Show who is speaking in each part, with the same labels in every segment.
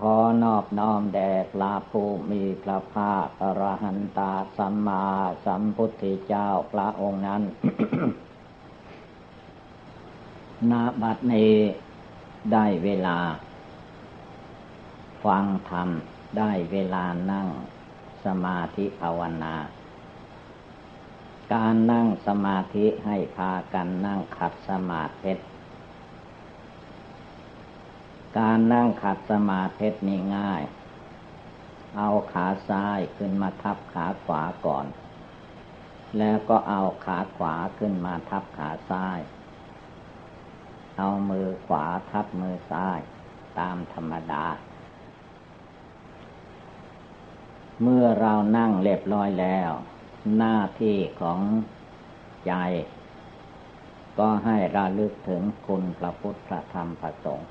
Speaker 1: ขอนอบน้อมแด่พระผู้มีพระภาคอรหันตาสัมมาสัมพุทธเจ้าพระองค์นั้นนาบัดนี้ได้เวลา ฟังธรรมได้เวลานั่งสมาธิภาวนา การนั่งสมาธิให้พากันนั่งขัดสมาธิ การนั่งขัดสมาธินี่ง่าย เอาขาซ้ายขึ้นมาทับขาขวาก่อน แล้วก็เอาขาขวาขึ้นมาทับขาซ้าย เอามือขวาทับมือซ้ายตามธรรมดา เมื่อเรานั่งเรียบร้อยแล้ว หน้าที่ของใจ ก็ให้ระลึกถึงคุณพระพุทธธรรมพระสงฆ์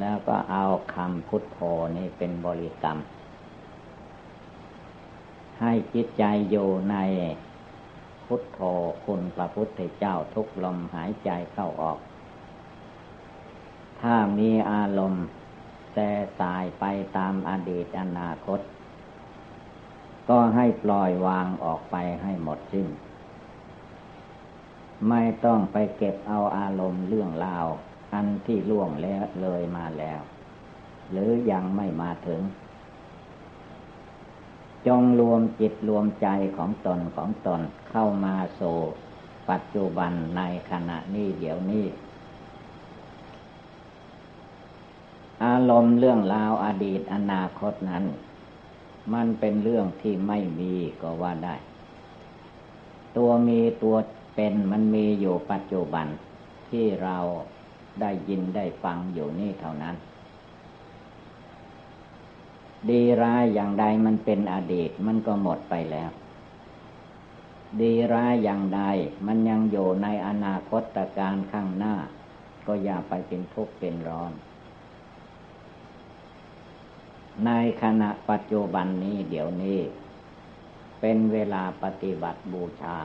Speaker 1: แล้วก็เอาคำพุทโธนี้เป็นบริกรรม ให้จิตใจอยู่ในพุทโธคุณพระพุทธเจ้าทุกลมหายใจเข้าออก ถ้ามีอารมณ์แต่ตายไปตามอดีตอนาคต ก็ให้ปล่อยวางออกไปให้หมดสิ้น ไม่ต้องไปเก็บเอาอารมณ์เรื่องราว อันที่ล่วงแล้วเลยมาแล้ว หรือยังไม่มาถึง จงรวมจิตรวมใจของตนของตนเข้ามาโซปัจจุบันในขณะนี้เดี๋ยวนี้ อารมณ์เรื่องราวอดีตอนาคตนั้น มันเป็นเรื่องที่ไม่มีก็ว่าได้ ตัวมีตัวเป็นมันมีอยู่ปัจจุบันที่เรา ได้ยินได้ฟังอยู่นี่เท่านั้น ดีร้ายอย่างใดมันเป็นอดีตมันก็หมดไปแล้ว ดีร้ายอย่างใดมันยังอยู่ในอนาคตการข้างหน้า ก็อย่าไปเป็นทุกข์เป็นร้อน ในขณะปัจจุบันนี้เดี๋ยวนี้ เป็นเวลาปฏิบัติบูชา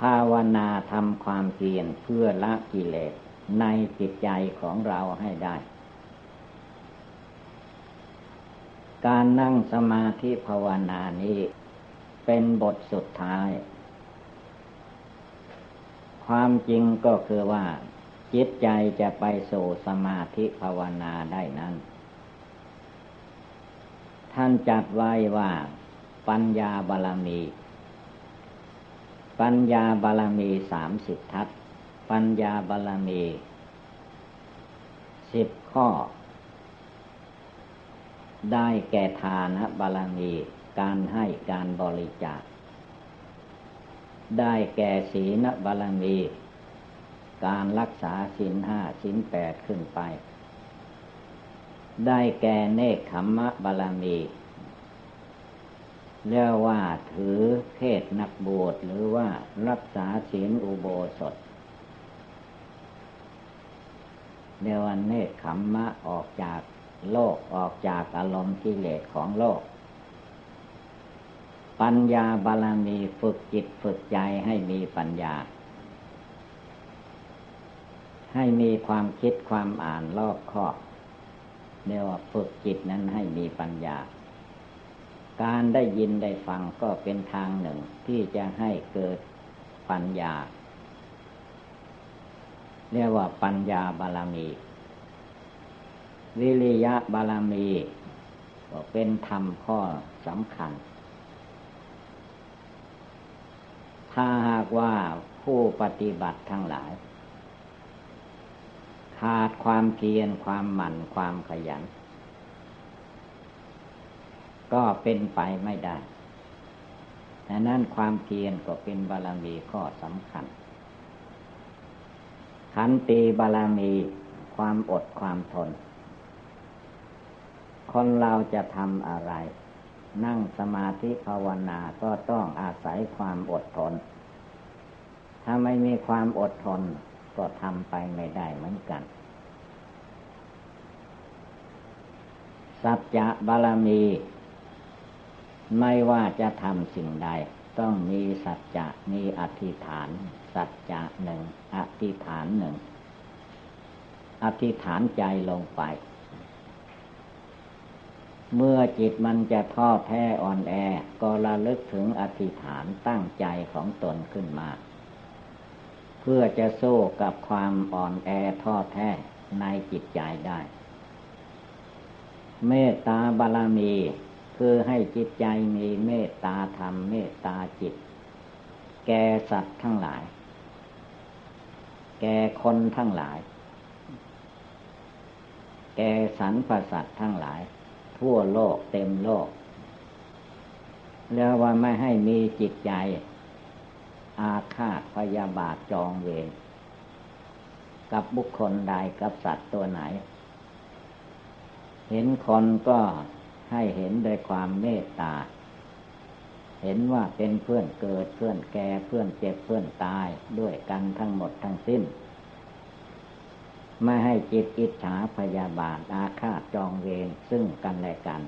Speaker 1: ภาวนาทำความเพียรเพื่อละกิเลสในจิตใจของเราให้ได้ การนั่งสมาธิภาวนานี้เป็นบทสุดท้าย ความจริงก็คือว่า จิตใจจะไปสู่สมาธิภาวนาได้นั้น ท่านจัดไว้ว่าปัญญาบารมี ปัญญาบารมีสามสิบทัศปัญญาบารมีสิบข้อ ได้แก่ทานบารมี การให้การบริจาค ได้แก่ศีลบารมี การรักษาศีลห้าศีลแปดขึ้นไป ได้แก่เนคขมมะบารมี เรียกว่าถือเพศนักบวชหรือว่ารักษาศีลอุโบสถเรียกว่าเนคขมมะออกจากโลกออกจากอารมณ์กิเลสของโลก ปัญญาบาลมีฝึกจิตฝึกใจให้มีปัญญา ให้มีความคิดความอ่านรอบคอบเรียกว่าฝึกจิตนั้นให้มีปัญญา การได้ยินได้ฟังก็เป็นทางหนึ่งที่จะให้เกิดปัญญา เรียกว่าปัญญาบาลมี วิริยะบาลมีก็เป็นธรรมข้อสำคัญ ถ้าหากว่าผู้ปฏิบัติทั้งหลาย ขาดความเพียรความหมั่นความขยัน ก็เป็นไปไม่ได้ดังนั้นความเพียรก็เป็นบารมีข้อสำคัญ ขันตีบารมีความอดความทน คนเราจะทำอะไร นั่งสมาธิภาวนาก็ต้องอาศัยความอดทน ถ้าไม่มีความอดทนก็ทำไปไม่ได้เหมือนกัน สัจจะบารมี ไม่ว่าจะทำสิ่งใด ต้องมีสัจจะมีอธิษฐาน สัจจะหนึ่งอธิษฐานหนึ่งอธิษฐานใจลงไป เมื่อจิตมันจะท้อแท้อ่อนแอ ก็ระลึกถึงอธิษฐานตั้งใจของตนขึ้นมา เพื่อจะสู้กับความอ่อนแอท้อแท้ในจิตใจได้ เมตตาบารมี คือให้จิตใจมีเมตตาธรรมเมตตาจิต แก่สัตว์ทั้งหลาย แก่คนทั้งหลาย แก่สรรพสัตว์ทั้งหลาย ทั่วโลกเต็มโลก แล้วว่าไม่ให้มีจิตใจ อาฆาตพยาบาทจองเวรกับบุคคลใดกับสัตว์ตัวไหน เห็นคนก็ ให้เห็นโดยความเมตตา เห็นว่าเป็นเพื่อนเกิดเพื่อนแก่เพื่อนเจ็บเพื่อนตายด้วยกันทั้งหมดทั้งสิ้น ไม่ให้จิตอิจฉาพยาบาทอาฆาตจองเวรซึ่งกันและกัน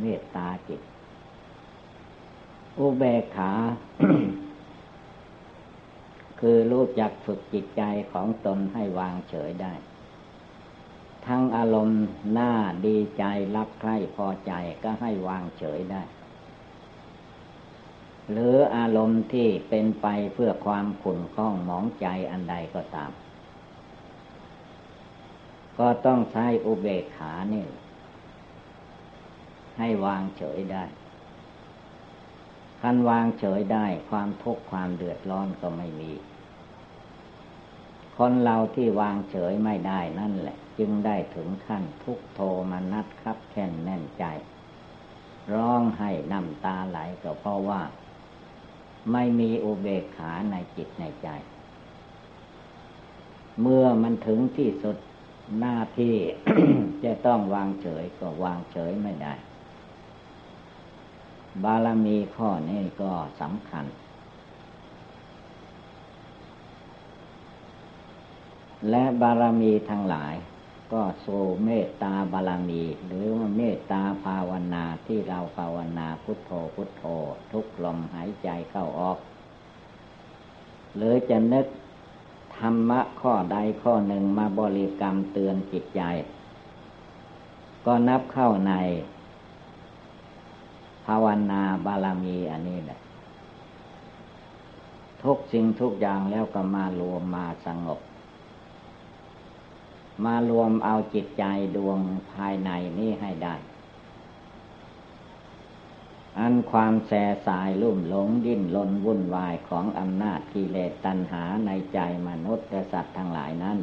Speaker 1: เมตตาจิต อุเบกขา คือรู้จักฝึกจิตใจของตนให้วางเฉยได้ ทั้งอารมณ์หน้าดีใจรักใคร่พอใจก็ให้วางเฉยได้ หรืออารมณ์ที่เป็นไปเพื่อความขุ่นข้องหมองใจอันใดก็ตาม ก็ต้องใช้อุเบกขานี่ ให้วางเฉยได้คันวางเฉยได้ความทุกข์ความเดือดร้อนก็ไม่มี คนเราที่วางเฉยไม่ได้นั่นแหละ จึงได้ถึงขั้นทุกโทมานัดคับแค่นแน่นใจ ร้องให้น้ำตาไหลก็เพราะว่า ไม่มีอุเบกขาในจิตในใจ เมื่อมันถึงที่สุดหน้าที่จะต้องวางเฉยก็วางเฉยไม่ได้ บารมีข้อนี้ก็สำคัญ และบารมีทั้งหลาย ก็โซเมตตาบารมี หรือว่าเมตตาภาวนาที่เราภาวนาพุทโธพุทโธ ทุกลมหายใจเข้าออก หรือจะนึกธรรมะข้อใดข้อหนึ่งมาบริกรรมเตือนจิตใจ ก็นับเข้าใน ภาวนาบารมีอันนี้แหละทุกสิ่งทุกอย่างแล้วก็มารวมมาสงบ มารวมเอาจิตใจดวงภายในนี้ให้ได้ อันความแสสายลุ่มหลงดิ้นลนวุ่นวายของอำนาจกิเลสตัณหาในใจมนุษย์และสัตว์ทั้งหลายนั้น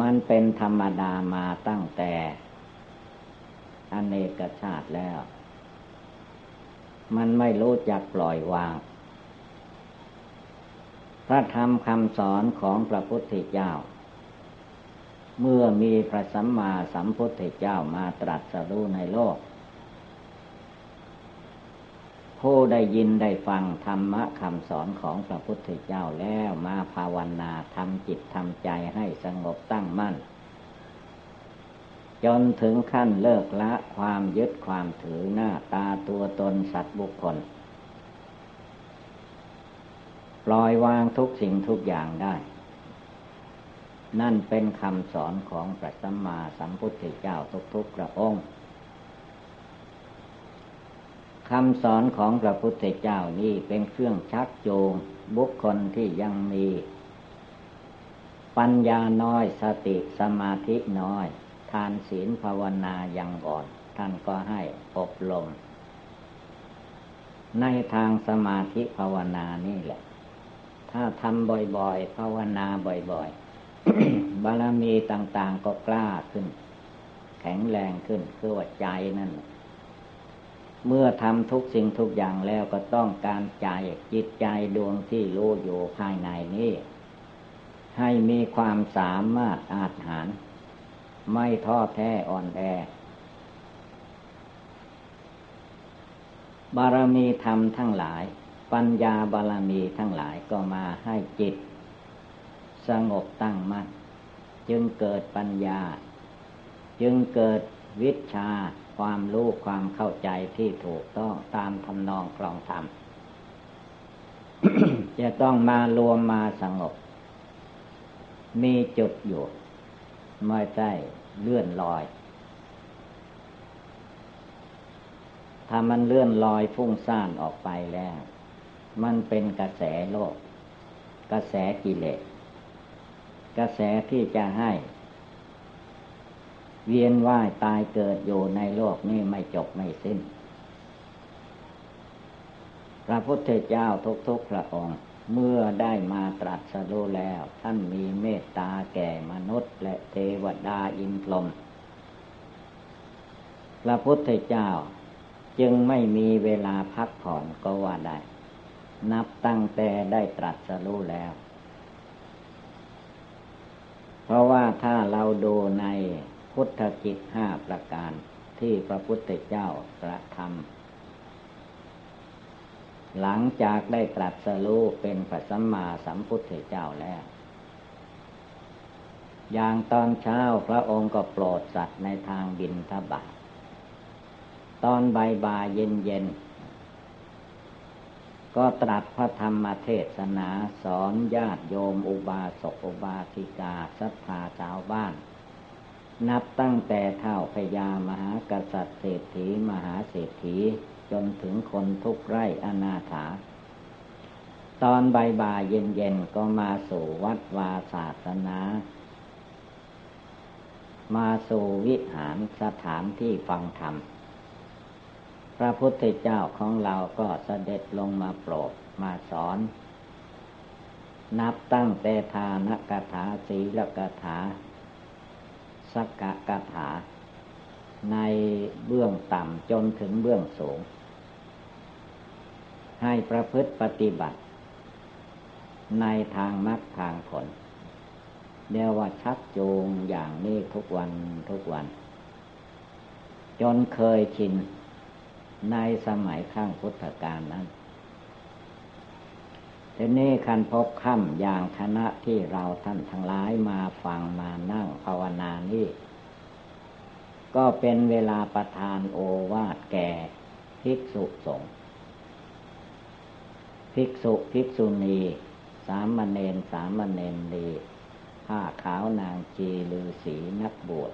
Speaker 1: มันเป็นธรรมดามาตั้งแต่อเนกชาติแล้ว มันไม่รู้จักปล่อยวาง พระธรรมคำสอนของพระพุทธเจ้า เมื่อมีพระสัมมาสัมพุทธเจ้ามาตรัสรู้ในโลก ผู้ได้ยินได้ฟังธรรมะคำสอนของพระพุทธเจ้าแล้วมาภาวนาทำจิตทำใจให้สงบตั้งมั่น จนถึงขั้นเลิกละความยึดความถือหน้าตาตัวตนสัตว์บุคคล ปล่อยวางทุกสิ่งทุกอย่างได้ นั่นเป็นคำสอนของพระสัมมาสัมพุทธเจ้าทุกๆพระองค์คำสอนของพระพุทธเจ้านี่เป็นเครื่องชักจูงบุคคลที่ยังมี ปัญญาน้อยสติสมาธิน้อย ทานศีลภาวนายังอ่อน ท่านก็ให้อบรมในทางสมาธิภาวนานี่แหละ ถ้าทำบ่อยๆ ภาวนาบ่อยๆ บารมีต่างๆก็กล้าขึ้น แข็งแรงขึ้นคือว่าใจนั่น เมื่อทำทุกสิ่งทุกอย่างแล้วก็ต้องการใจจิตใจดวงที่รู้อยู่ภายในนี้ให้มีความสามารถอาจหาร ไม่ท้อแท้อ่อนแอบารมีธรรมทั้งหลาย ปัญญาบารมีทั้งหลายก็มาให้จิต สงบตั้งมั่นจึงเกิดปัญญา จึงเกิดวิชาความรู้ความเข้าใจที่ถูกต้องตามทำนองครองธรรมจะต้องมารวมมาสงบ มีจุดอยู่ไม่ใช่เลื่อนลอย ถ้ามันเลื่อนลอยฟุ้งซ่านออกไปแล้ว มันเป็นกระแสโลก กระแสกิเลส กระแสที่จะให้ เวียนว่ายตายเกิดอยู่ในโลกนี้ไม่จบไม่สิ้น พระพุทธเจ้าทุกๆพระองค์เมื่อได้มาตรัสรู้แล้ว ท่านมีเมตตาแก่มนุษย์และเทวดาอินทรหมพระพุทธเจ้าจึงไม่มีเวลาพักผ่อนก็ว่าได้ นับตั้งแต่ได้ตรัสรู้แล้ว เพราะว่าถ้าเราดูในพุทธกิจห้าประการที่พระพุทธเจ้ากระทำหลังจากได้ตรัสรู้เป็นพระสัมมาสัมพุทธเจ้าแล้ว อย่างตอนเช้าพระองค์ก็โปรดสัตว์ในทางบินทบาทตอนบ่ายบายเย็นเย็น ก็ตรัสพระธรรมเทศนาสอนญาติโยมอุบาสกอุบาสิกาศรัทธาชาวบ้าน นับตั้งแต่เท่าพญามหากษัตริย์เศรษฐีมหาเศรษฐีจนถึงคนทุกไร่อนาถา ตอนบ่ายบ่ายเย็นเย็นก็มาสู่วัดวาศาสนา มาสู่วิหารสถานที่ฟังธรรม พระพุทธเจ้าของเราก็เสด็จลงมาโปรดมาสอน นับตั้งแต่ทานกถาศีลกถาสักกะกถา ในเบื้องต่ำจนถึงเบื้องสูง ให้ประพฤติปฏิบัติ ในทางมรรคทางผลเรียกว่าชักจูงอย่างนี้ทุกวันทุกวัน จนเคยชิน ในสมัยข้างพุทธกาลนั้นทีนี้คันพบค่ำอย่างคณะที่เราท่านทั้งหลายมาฟังมานั่งภาวนานี่ ก็เป็นเวลาประทานโอวาทแก่ภิกษุสงฆ์ภิกษุภิกษุณีสามเณรสามเณรดีผ้าขาวนางจีลือสีนักบวช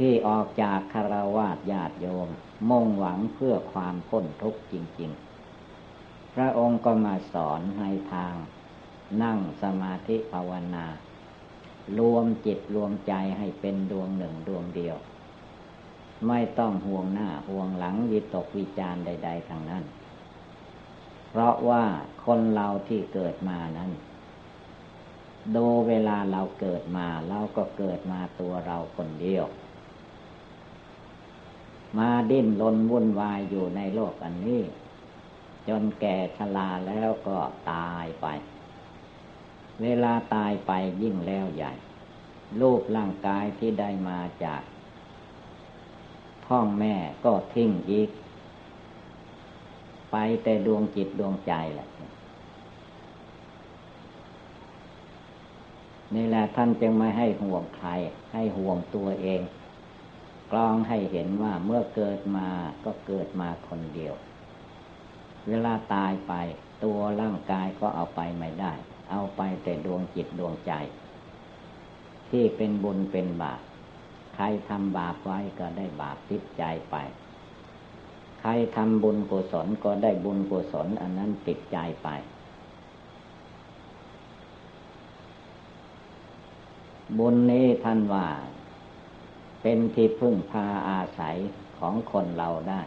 Speaker 1: ที่ออกจากคารวาสญาติโยม มุ่งหวังเพื่อความพ้นทุกข์จริง ๆ พระองค์ก็มาสอนให้ทาง นั่งสมาธิภาวนา รวมจิตรวมใจให้เป็นดวงหนึ่งดวงเดียว ไม่ต้องห่วงหน้าห่วงหลังวิตกวิจารใด ๆทางนั้น เพราะว่าคนเราที่เกิดมานั้นดูเวลาเราเกิดมาเราก็เกิดมาตัวเราคนเดียว มาดิ้นรนวุ่นวายอยู่ในโลกอันนี้ จนแก่ชราแล้วก็ตายไป เวลาตายไปยิ่งแล้วใหญ่ รูปร่างกายที่ได้มาจากท้องแม่ก็ทิ้งอีก ไปแต่ดวงจิตดวงใจแหละนี่แหละท่านจึงไม่ให้ห่วงใคร ให้ห่วงตัวเอง กลองให้เห็นว่าเมื่อเกิดมาก็เกิดมาคนเดียว เวลาตายไปตัวร่างกายก็เอาไปไม่ได้ เอาไปแต่ดวงจิตดวงใจ ที่เป็นบุญเป็นบาปใครทำบาปไว้ก็ได้บาปติดใจไป ใครทำบุญกุศลก็ได้บุญกุศลอันนั้นติดใจไปบุญนี้ท่านว่า เป็นที่พึ่งพาอาศัยของคนเราได้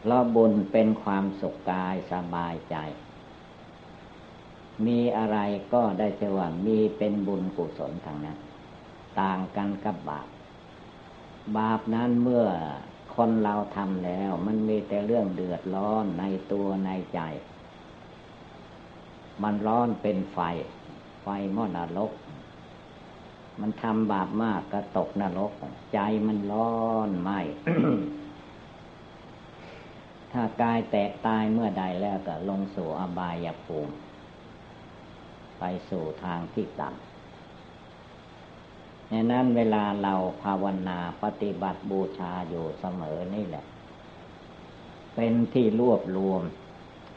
Speaker 1: เพราะบุญเป็นความสุขกายสบายใจ มีอะไรก็ได้จะว่ามีเป็นบุญกุศลทางนั้น ต่างกันกับบาป บาปนั้นเมื่อคนเราทำแล้ว มันมีแต่เรื่องเดือดร้อนในตัวในใจ มันร้อนเป็นไฟ ไฟมอดนรก มันทำบาปมากก็ตกนรก ใจมันร้อนไหมถ้ากายแตกตายเมื่อใดแล้วก็ลงสู่อบายภูมิ ไปสู่ทางที่ต่ำในนั้นเวลาเราภาวนาปฏิบัติบูชาอยู่เสมอนี่แหละ เป็นที่รวบรวม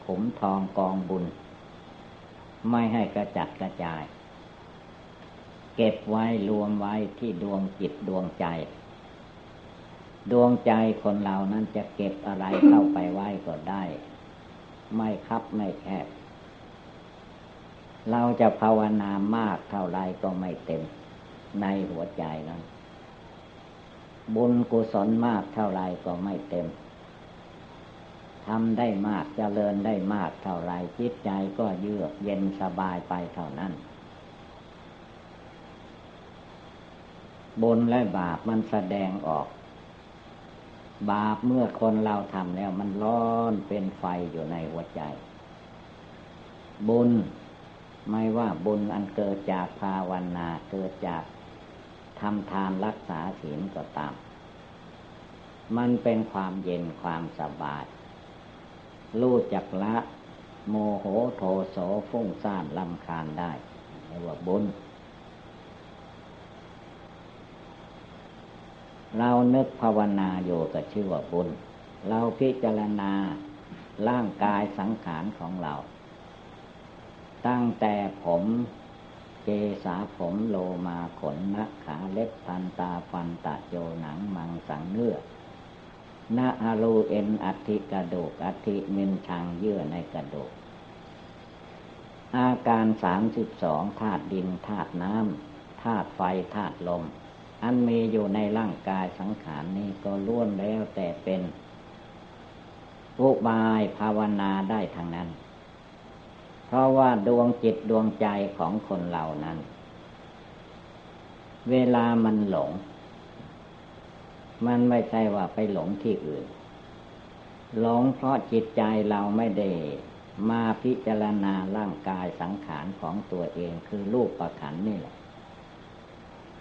Speaker 1: ขุมทองกองบุญ ไม่ให้กระจัดกระจาย เก็บไว้รวมไว้ที่ดวงจิตดวงใจ ดวงใจคนเรานั้นจะเก็บอะไรเข้าไปไว้ก็ได้ ไม่คับไม่แคบ เราจะภาวนามากเท่าไรก็ไม่เต็มในหัวใจนั้น บุญกุศลมากเท่าไรก็ไม่เต็มทำได้มากจเจริญได้มากเท่าไรจิตใจก็เยือกเย็นสบายไปเท่านั้น บุญและบาปมันแสดงออก บาปเมื่อคนเราทำแล้วมันร้อนเป็นไฟอยู่ในหัวใจ บุญไม่ว่าบุญอันเกิดจากภาวนาเกิดจากทำทานรักษาศีลก็ตาม มันเป็นความเย็นความสบาย รู้จักละ โมโหโทโสฟุ้งซ่านลำคาญได้เรียกว่าบุญ เรานึกภาวนาอยู่ก็ชื่อว่าบุญ เราพิจารณาร่างกายสังขารของเรา ตั้งแต่ผมเจสาผมโลมาขนนักขาเล็บพันตาฟันตะโจหนังมังสังเนื้อนาอารูเอ็นอัติกระดูกอัติมินชังเยื่อในกระดูก อาการสามสิบสองธาตุดินธาตุน้ำธาตุไฟธาตุลม อันมีอยู่ในร่างกายสังขารนี้ก็ล้วนแล้วแต่เป็นอุบายภาวนาได้ทางนั้น เพราะว่าดวงจิตดวงใจของคนเหล่านั้น เวลามันหลง มันไม่ใช่ว่าไปหลงที่อื่น หลงเพราะจิตใจเราไม่ได้มาพิจารณาร่างกายสังขารของตัวเองคือรูปประขันนี่แหละ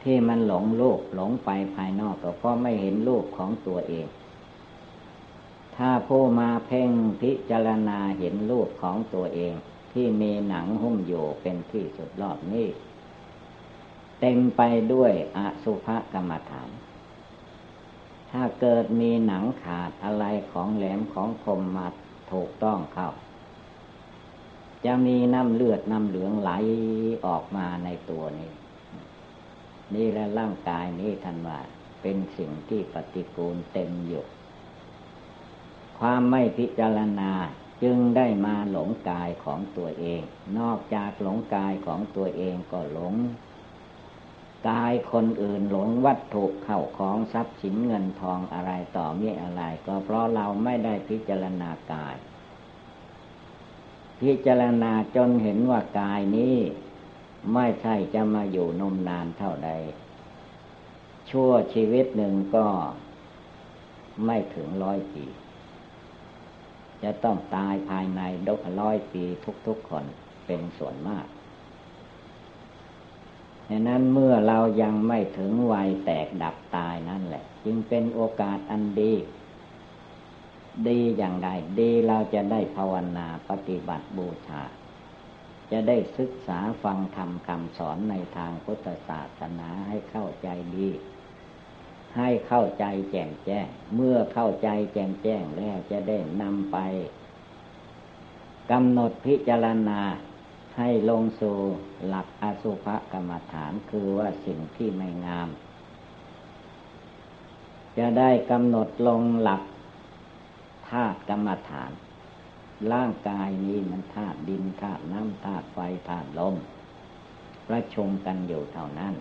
Speaker 1: ที่มันหลงโลกหลงไปภายนอกก็เพราะไม่เห็นโลกของตัวเอง ถ้าผู้มาเพ่งพิจารณาเห็นรูปของตัวเอง ที่มีหนังหุ้มอยู่เป็นที่สุดรอบนี้เต็มไปด้วยอสุภกรรมฐาน ถ้าเกิดมีหนังขาดอะไรของแหลมของคมมาถูกต้องเข้า จะมีน้ำเลือดน้ำเหลืองไหลออกมาในตัวนี้ นี่และร่างกายนี้ท่านว่า เป็นสิ่งที่ปฏิกูลเต็มอยู่ ความไม่พิจารณาจึงได้มาหลงกายของตัวเอง นอกจากหลงกายของตัวเองก็หลง กายคนอื่นหลงวัตถุเข้าของทรัพย์สินเงินทองอะไรต่อมีอะไร ก็เพราะเราไม่ได้พิจารณากาย พิจารณาจนเห็นว่ากายนี้ ไม่ใช่จะมาอยู่นมนานเท่าใด ชั่วชีวิตหนึ่งก็ไม่ถึงร้อยปี จะต้องตายภายในดกร้อยปีทุกๆคนเป็นส่วนมากดังนั้นเมื่อเรายังไม่ถึงวัยแตกดับตายนั่นแหละ จึงเป็นโอกาสอันดี ดีอย่างใดดีเราจะได้ภาวนาปฏิบัติบูชา จะได้ศึกษาฟังธรรมคำสอนในทางพุทธศาสนาให้เข้าใจดี ให้เข้าใจแจ่มแจ้ง เมื่อเข้าใจแจ่มแจ้งแล้วจะได้นำไปกำหนดพิจารณาให้ลงสู่หลักอสุภกรรมฐานคือว่าสิ่งที่ไม่งาม จะได้กำหนดลงหลักธาตุกรรมฐาน ร่างกายนี้มันธาตุดินธาตุน้ำธาตุไฟธาตุลมประชุมกันอยู่เท่านั้น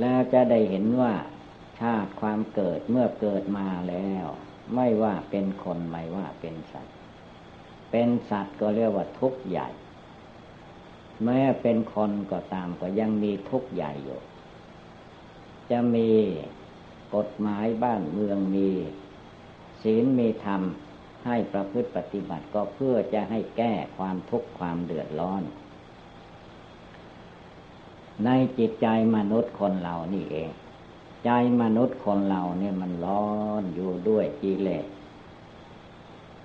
Speaker 1: แล้วจะได้เห็นว่า ชาติความเกิดเมื่อเกิดมาแล้ว ไม่ว่าเป็นคนไม่ว่าเป็นสัตว์ เป็นสัตว์ก็เรียกว่าทุกข์ใหญ่ แม้เป็นคนก็ตามก็ยังมีทุกข์ใหญ่อยู่ จะมีกฎหมายบ้านเมืองมี ศีลมีธรรม ให้ประพฤติปฏิบัติก็เพื่อจะให้แก้ความทุกข์ความเดือดร้อน ในจิตใจมนุษย์คนเรานี่เอง ใจมนุษย์คนเราเนี่ยมันร้อนอยู่ด้วยกิเลส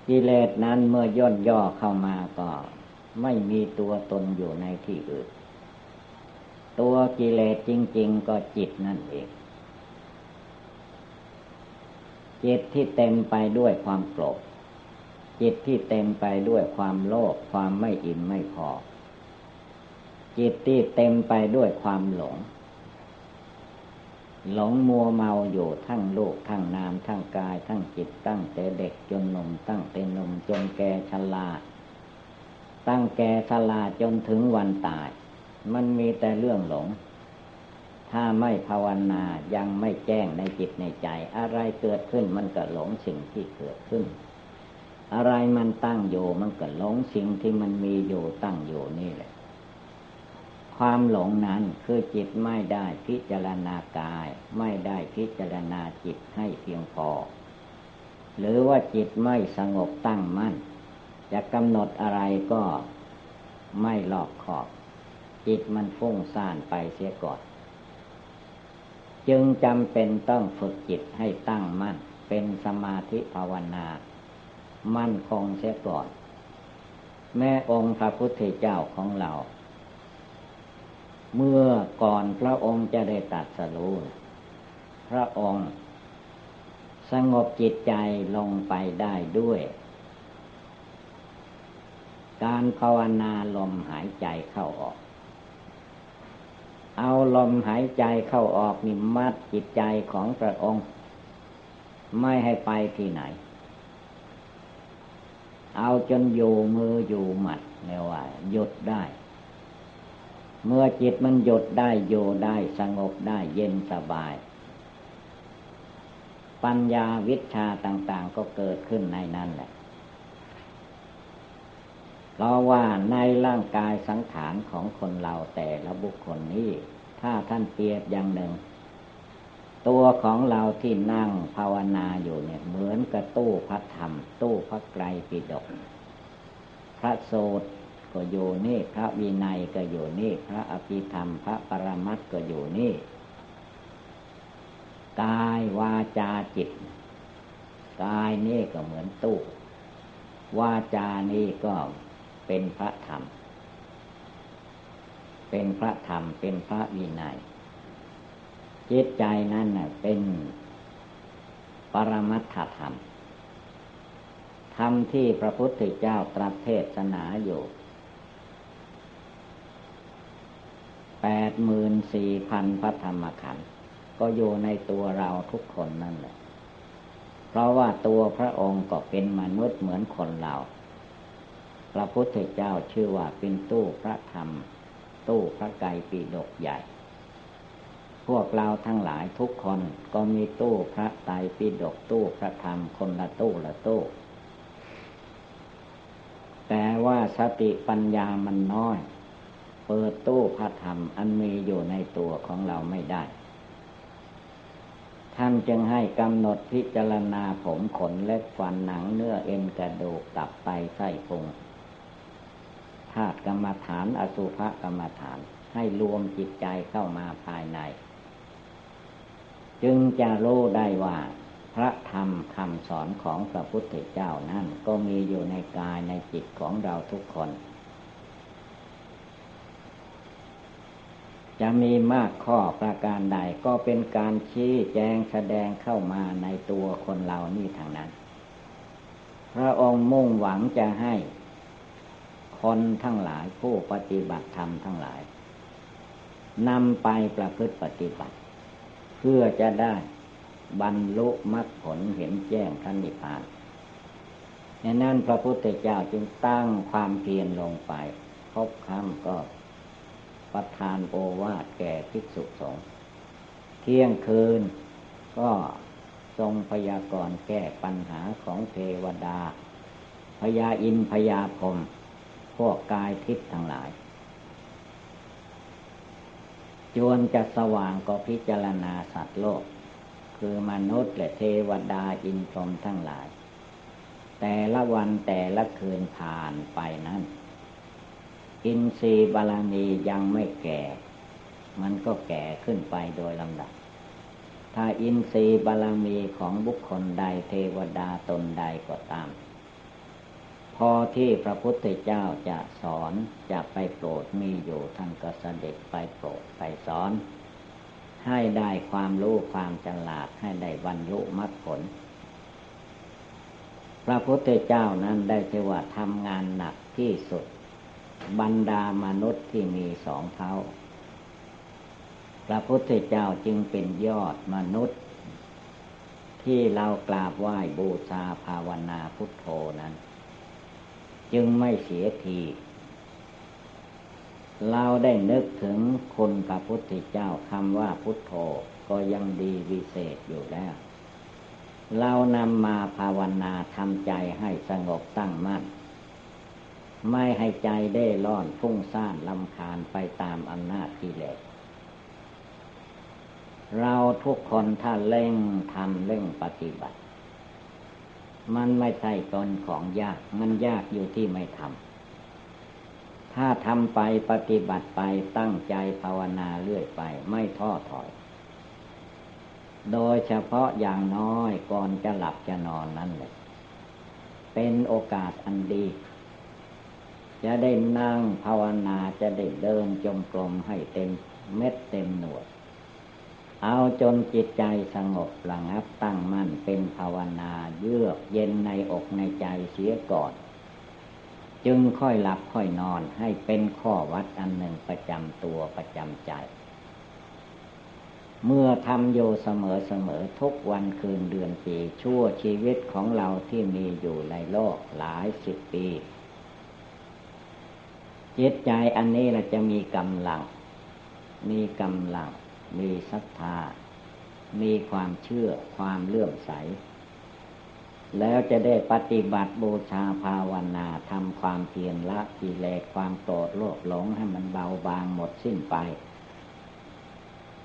Speaker 1: กิเลสนั้นเมื่อย่นย่อเข้ามาก็ไม่มีตัวตนอยู่ในที่อื่น ตัวกิเลสจริง ๆ ก็จิตนั่นเอง จิตที่เต็มไปด้วยความโกรธ จิตที่เต็มไปด้วยความโลภความไม่อิ่มไม่พอ จิตที่เต็มไปด้วยความหลง หลงมัวเมาอยู่ทั้งโลกทั้งนามทั้งกาย ทั้งจิตตั้งแต่เด็กจนหนุ่มตั้งแต่หนุ่มจนแก่ชราตั้งแก่ชราจนถึงวันตาย มันมีแต่เรื่องหลง ถ้าไม่ภาวนายังไม่แจ้งในจิตในใจ อะไรเกิดขึ้นมันก็หลงสิ่งที่เกิดขึ้น อะไรมันตั้งอยู่มันก็หลงสิ่งที่มันมีอยู่ตั้งอยู่นี่แหละ ความหลงนั้นคือจิตไม่ได้พิจารณากาย ไม่ได้พิจารณาจิตให้เพียงพอ หรือว่าจิตไม่สงบตั้งมั่น จะกำหนดอะไรก็ไม่หลอกขอบ จิตมันฟุ้งซ่านไปเสียก่อน จึงจำเป็นต้องฝึกจิตให้ตั้งมั่น เป็นสมาธิภาวนา มั่นคงเสียก่อน แม่องค์พระพุทธเจ้าของเรา เมื่อก่อนพระองค์จะได้ตัดสรู้พระองค์สงบจิตใจลงไปได้ด้วย การภาวนาลมหายใจเข้าออก เอาลมหายใจเข้าออกนี่มัดจิตใจของพระองค์ ไม่ให้ไปที่ไหน เอาจนอยู่มืออยู่หมัดเรียกว่าหยุดได้ เมื่อจิตมันหยุดได้อยู่ได้สงบได้เย็นสบาย ปัญญาวิชาต่างๆก็เกิดขึ้นในนั้นแหละเพราะว่าในร่างกายสังขารของคนเราแต่ละบุคคลนี้ ถ้าท่านเปรียบอย่างหนึ่ง ตัวของเราที่นั่งภาวนาอยู่เนี่ย เหมือนกับตู้พระธรรม ตู้พระไกรปิฎกพระโสดก็อยู่นี่ พระวินัยก็อยู่นี่ พระอภิธรรม พระปรมัตก็อยู่นี่กายวาจาจิตกายนี่ก็เหมือนตู้วาจานี่ก็เป็นพระธรรม เป็นพระธรรมเป็นพระวินัย จิตใจนั้นเป็นปรมัตถธรรม ธรรมที่พระพุทธเจ้าตรัสเทศนาอยู่แปดหมื่นสี่พันพระธรรมขันธ์ก็อยู่ในตัวเราทุกคนนั่นแหละ เพราะว่าตัวพระองค์ก็เป็นมนุษย์เหมือนคนเรา พระพุทธเจ้าชื่อว่าเป็นตู้พระธรรม ตู้พระไกรปิฎกใหญ่ พวกเราทั้งหลายทุกคนก็มีตู้พระไตรปิฎกตู้พระธรรมคนละตู้ละตู้ แต่ว่าสติปัญญามันน้อย เปิดตู้พระธรรมอันมีอยู่ในตัวของเราไม่ได้ ท่านจึงให้กำหนดพิจารณาผมขนเล็บฟันหนังเนื้อเอ็นกระดูกตับไตไส้พุงธาตุกรรมฐานอสุภกรรมฐานให้รวมจิตใจเข้ามาภายใน จึงจะรู้ได้ว่า พระธรรมคำสอนของพระพุทธเจ้านั่นก็มีอยู่ในกายในจิตของเราทุกคน จะมีมากข้อประการใดก็เป็นการชี้แจงแสดงเข้ามาในตัวคนเรานี่ทางนั้น พระองค์มุ่งหวังจะให้คนทั้งหลายผู้ปฏิบัติธรรมทั้งหลายนำไปประพฤติปฏิบัติ พื่อจะได้บรรลุมรรคผลเห็นแจ้งท่านนิพพานในนั้นพระพุทธเจ้าจึงตั้งความเพียรลงไปพบคำก็ประทานโอวาทแก่ภิกษุสงฆ์เที่ยงคืนก็ทรงพยากรณ์แก้ปัญหาของเทวดาพยาอินพยาพรมพวกกายทิพย์ทั้งหลาย จวนจะสว่างก็พิจารณาสัตว์โลก คือมนุษย์และเทวดาอินทรมทั้งหลาย แต่ละวันแต่ละคืนผ่านไปนั้น อินทรีย์บาลานียังไม่แก่ มันก็แก่ขึ้นไปโดยลำดับ ถ้าอินทรีย์บารมีของบุคคลใดเทวดาตนใดก็ตาม พอที่พระพุทธเจ้าจะสอนจะไปโปรดมีอยู่ท่านก็เสด็จไปโปรดไปสอน ให้ได้ความรู้ความฉลาดให้ได้บรรลุมรรคผล พระพุทธเจ้านั้นได้เทว่าทำงานหนักที่สุด บรรดามนุษย์ที่มีสองเท้า พระพุทธเจ้าจึงเป็นยอดมนุษย์ ที่เรากราบไหว้บูชาภาวนาพุทโธนั้น จึงไม่เสียที เราได้นึกถึงคนพระพุทธเจ้าคำว่าพุทโธก็ยังดีวิเศษอยู่แล้ว เรานำมาภาวนาทำใจให้สงบตั้งมั่น ไม่ให้ใจได้ล่อนฟุ้งซ่านลำคาญไปตามอำนาจกิเลสเราทุกคนถ้าเร่งทำเร่งปฏิบัติ มันไม่ใช่ตนของยาก มันยากอยู่ที่ไม่ทำถ้าทำไปปฏิบัติไปตั้งใจภาวนาเรื่อยไป ไม่ท้อถอย โดยเฉพาะอย่างน้อยก่อนจะหลับจะนอนนั่นเลยเป็นโอกาสอันดี จะได้นั่งภาวนาจะได้เดินจมกลมให้เต็มเม็ดเต็มหน่วย เอาจนจิตใจสงบระงับตั้งมั่นเป็นภาวนาเยือกเย็นในอกในใจเสียก่อน จึงค่อยหลับค่อยนอนให้เป็นข้อวัดอันหนึ่งประจำตัวประจำใจ เมื่อทำโยเสมอเสมอทุกวันคืนเดือนปีชั่วชีวิตของเราที่มีอยู่ในโลกหลายสิบปี จิตใจอันนี้เราจะมีกำลัง มีกำลัง มีศรัทธา มีความเชื่อความเลื่อมใส แล้วจะได้ปฏิบัติบูชาภาวนาทำความเพียรละกิเลสความโกรธโลภหลงให้มันเบาบางหมดสิ้นไป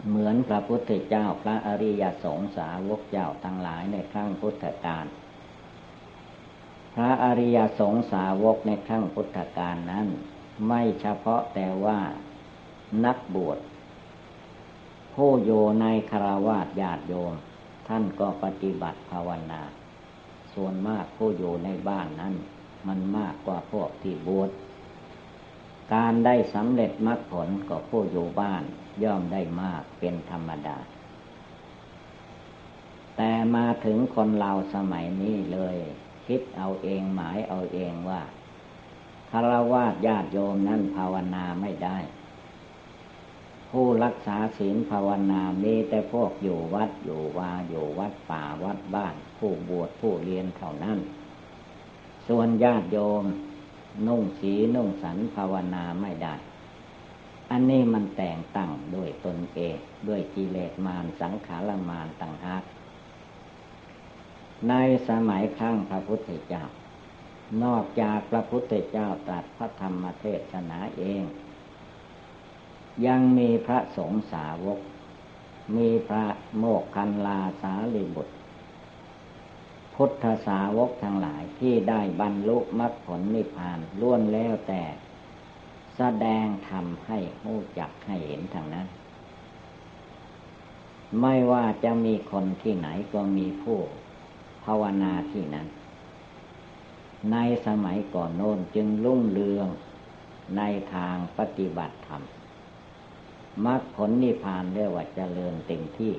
Speaker 1: เหมือนพระพุทธเจ้าพระอริยสงสาวกเจ้าทั้งหลายในครั้งพุทธกาลพระอริยสงสาวกในครั้งพุทธกาลนั้น ไม่เฉพาะแต่ว่านักบวช ผู้อยู่ในคารวาสญาติโยมท่านก็ปฏิบัติภาวนา ส่วนมากผู้อยู่ในบ้านนั้น มันมากกว่าพวกที่บวชการได้สำเร็จมรรคผลก็ผู้อยู่บ้านย่อมได้มากเป็นธรรมดา แต่มาถึงคนเราสมัยนี้เลย คิดเอาเองหมายเอาเองว่าคารวาสญาติโยมนั้นภาวนาไม่ได้ ผู้รักษาศีลภาวนามีแต่พวกอยู่วัดอยู่วาอยู่วัดป่าวัดบ้าน ผู้บวชผู้เรียนเท่านั้น ส่วนญาติโยม นุ่งสีนุ่งสันภาวนาไม่ได้ อันนี้มันแต่งตั้งด้วยตนเองด้วยกิเลสมารสังขารมารต่างหากในสมัยครั้งพระพุทธเจ้า นอกจากพระพุทธเจ้าตรัสพระธรรมเทศนาเอง ยังมีพระสงฆ์สาวก มีพระโมกคันลาสาลีบุตร พุทธสาวกทั้งหลายที่ได้บรรลุมรรคผลนิพพานล้วนแล้วแต่แสดงธรรมให้หูจักให้เห็นทางนั้น ไม่ว่าจะมีคนที่ไหนก็มีผู้ภาวนาที่นั้น ในสมัยก่อนโน้นจึงรุ่งเรืองในทางปฏิบัติธรรม มรรคผลนิพพานเรียกว่าเจริญเต็มที่